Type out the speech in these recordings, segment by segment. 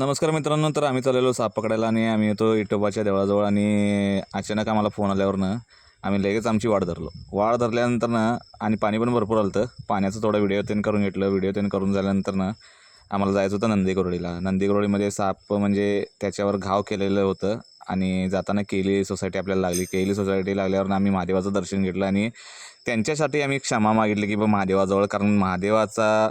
नमस्कार मित्रांनो तर आम्ही चाललेलो साप पकडायला आणि आम्ही येतो इटोबाच्या देवळाजवळ आणि अचानक आम्हाला फोन आल्यावरनं आम्ही लगेच आमची वाढ धरलो. वाढ धरल्यानंतर ना आणि पाणी पण भरपूर आलं होतं पाण्याचं थोडं व्हिडिओ तेन करून घेतलं. व्हिडिओ तेन करून झाल्यानंतर ना आम्हाला जायचं होतं नंदीकोरडीला नंदीकोरडीमध्ये साप म्हणजे त्याच्यावर घाव केलेलं होतं आणि जाताना केली सोसायटी आपल्याला लागली. केली सोसायटी लागल्यावर आम्ही महादेवाचं दर्शन घेतलं आणि त्यांच्यासाठी आम्ही क्षमा मागितली की बा महादेवाजवळ कारण महादेवाचा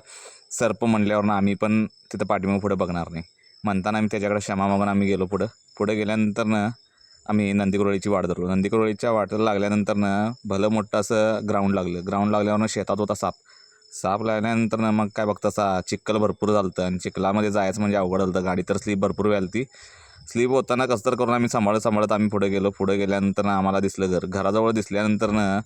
सर्प म्हणल्यावर आम्ही पण तिथं पाठीमागं पुढे बघणार नाही. म्हणताना आम्ही त्याच्याकडे क्षमा मागून आम्ही गेलो पुढं. पुढे गेल्यानंतरनं आम्ही नंदीकुरळीची वाट धरलो. नंदीकुरळीच्या वाटेला लागल्यानंतरनं भलं मोठं असं ग्राउंड लागलं. ग्राउंड लागल्यावरनं शेतात होता साप. साप लागल्यानंतरनं मग काय बघता सा चिखल भरपूर झालं होतं आणि चिखलामध्ये जायचं म्हणजे अवघड झालं होतं गाडी तर स्लीप भरपूर व्हायला ती स्लीप होताना कस्तर करून आम्ही सांभाळत सांभाळत आम्ही पुढे गेलो. पुढे गेल्यानंतर आम्हाला दिसलं घर. घराजवळ दिसल्यानंतरनं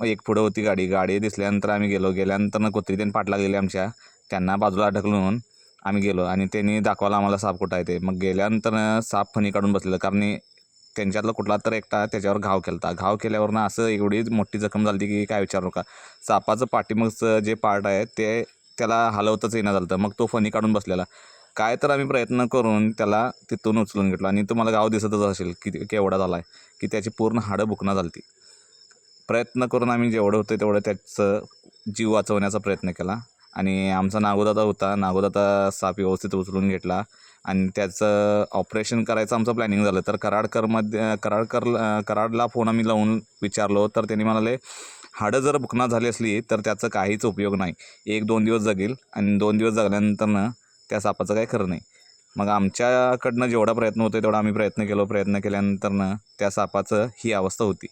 मग एक पुढं होती गाडी. गाडी दिसल्यानंतर आम्ही गेलो. गेल्यानंतरनं कुत्री त्यांनी पाठला गेली आमच्या. त्यांना बाजूला अडकलून आम्ही गेलो आणि त्यांनी दाखवला आम्हाला साप कुठं आहे ते. मग गेल्यानंतर साप फणी काढून बसलेलं कारण त्यांच्यातला कुठला तर एकटा त्याच्यावर घाव केलता. घाव केल्यावरनं असं एवढी मोठी जखम झाली की काय विचारू नका. सापाचं पाठीमागचं जे पार्ट आहे ते त्याला हलवतच येणं झालं मग तो फणी काढून बसलेला. काय तर आम्ही प्रयत्न करून त्याला तिथून उचलून घेतलो आणि तुम्हाला गाव दिसतच असेल की केवढा झाला आहे की त्याची पूर्ण हाडं बुकणं झाली प्रयत्न करून आम्ही जेवढं होतं तेवढं त्याचं जीव वाचवण्याचा प्रयत्न केला. आणि आमचा नागोदादा होता. नागोदादा साप व्यवस्थित उचलून घेतला आणि त्याचं ऑपरेशन करायचं आमचं प्लॅनिंग झालं. तर कराडकरमध्ये कराडकर कराडला फोन आम्ही लावून विचारलो. तर त्यांनी म्हणाले हाडं जर बुकना झाली असली तर त्याचं काहीच उपयोग नाही. एक दोन दिवस जगेल आणि दोन दिवस जगल्यानंतरनं त्या सापाचं काही खरं नाही. मग आमच्याकडनं जेवढा प्रयत्न होतो तेवढा आम्ही प्रयत्न केलो. प्रयत्न केल्यानंतरनं त्या सापाचं ही अवस्था होती.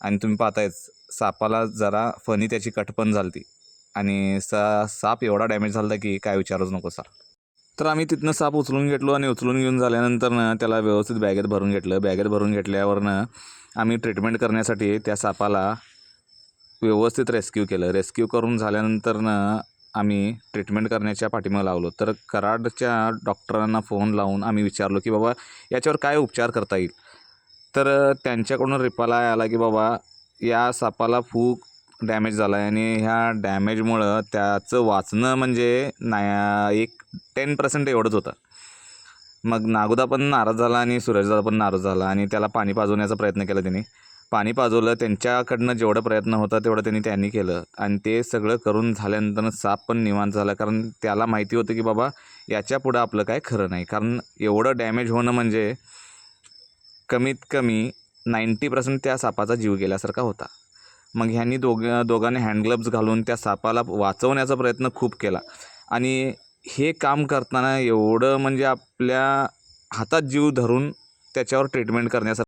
आणि तुम्ही पाहतायच सापाला जरा फणी त्याची कटपण झाली आणि सा साप एवढा डॅमेज झाला होता की काय विचारूच नको सर तर आम्ही तिथनं साप उचलून घेतलो आणि उचलून घेऊन झाल्यानंतरनं त्याला व्यवस्थित बॅगेत भरून घेतलं. बॅगेत भरून घेतल्यावरनं आम्ही ट्रीटमेंट करण्यासाठी त्या सापाला व्यवस्थित रेस्क्यू केलं. रेस्क्यू करून झाल्यानंतरनं आम्ही ट्रीटमेंट करण्याच्या पाठीमागं लावलो. तर कराडच्या डॉक्टरांना फोन लावून आम्ही विचारलो की बाबा याच्यावर काय उपचार करता येईल? तर त्यांच्याकडून रिप्लाय आला की बाबा या सापाला फूक डॅमेज झाला आहे आणि ह्या डॅमेजमुळं त्याचं वाचणं म्हणजे नाही एक टेन पर्सेंट एवढंच होतं. मग नागोदा पण नाराज झाला आणि सूरजदादा पण नाराज झाला आणि त्याला पाणी पाजवण्याचा प्रयत्न केला त्यांनी. पाणी पाजवलं त्यांच्याकडनं जेवढं प्रयत्न होता तेवढं त्यांनी त्यांनी केलं. आणि ते सगळं करून झाल्यानंतर साप पण निवांत झाला. कारण त्याला माहिती होतं की बाबा याच्या पुढं आपलं काय खरं नाही. कारण एवढं डॅमेज होणं म्हणजे कमीत कमी नाईंटी पर्सेंट त्या सापाचा जीव गेल्यासारखा होता. मग ह्यांनी दोघ दोघांनी हँडग्लब्ज घालून त्या सापाला वाचवण्याचा प्रयत्न खूप केला. आणि हे काम करताना एवढं म्हणजे आपल्या हातात जीव धरून त्याच्यावर ट्रीटमेंट करण्यासाठी